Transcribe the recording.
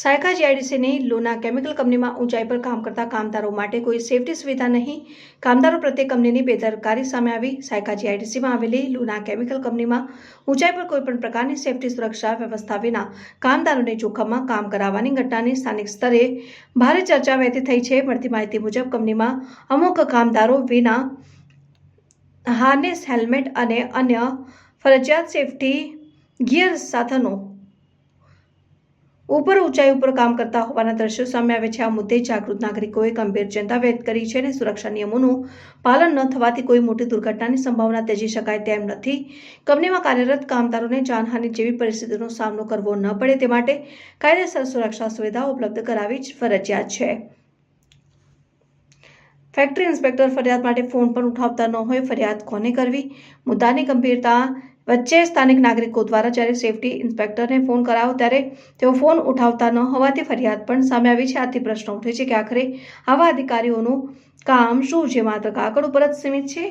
સાયકા જીઆઈડીસીની લોના chemical કંપનીમાં ઊંચાઈ પર કામ કરતા કામદારો માટે કોઈ સેફટી સુવિધા નહીં. કામદારો પ્રત્યે કંપનીની બેદરકારી સામે આવી. સાયકા જીઆઈડીસીમાં આવેલી લુના કેમિકલ કંપનીમાં ઊંચાઈ પર કોઈપણ પ્રકારની સેફટી સુરક્ષા વ્યવસ્થા વિના કામદારોને જોખમમાં કામ કરાવવાની ઘટનાની સ્થાનિક સ્તરે ભારે ચર્ચા વહેતી થઈ છે. મળતી માહિતી મુજબ કંપનીમાં અમુક કામદારો વિના હાર્નેસ, હેલ્મેટ અને અન્ય ફરજિયાત સેફટી ગિયર સાધનો ઉપર ઊંચાઈ ઉપર કામ કરતા હોવાના દ્રશ્યો સામે આવે છે. આ મુદ્દે જાગૃત નાગરિકોએ ગંભીર ચિંતા વ્યક્ત કરી છે અને સુરક્ષા નિયમોનું પાલન ન થવાથી કોઈ મોટી દુર્ઘટનાની સંભાવના ત્યજી શકાય તેમ નથી. કંપનીમાં કાર્યરત કામદારોને જાનહાનિ જેવી પરિસ્થિતિનો સામનો કરવો ન પડે તે માટે કાયદેસર સુરક્ષા સુવિધાઓ ઉપલબ્ધ કરાવવી ફરજિયાત છે. ફેક્ટરી ઇન્સ્પેક્ટર ફરિયાદ માટે ફોન પણ ઉઠાવતા ન હોય. ફરિયાદ કોને કરવી? મુદ્દાની ગંભીરતા વચ્ચે સ્થાનિક નાગરિકો દ્વારા જ્યારે સેફટી ઇન્સ્પેક્ટરને ફોન કરાવો ત્યારે તેઓ ફોન ઉઠાવતા ન હોવાથી ફરિયાદ પણ સામે આવી છે. આથી પ્રશ્ન ઉઠે છે કે આખરે આવા અધિકારીઓનું કામ શું છે? માત્ર કાગળ ઉપર જ સીમિત છે?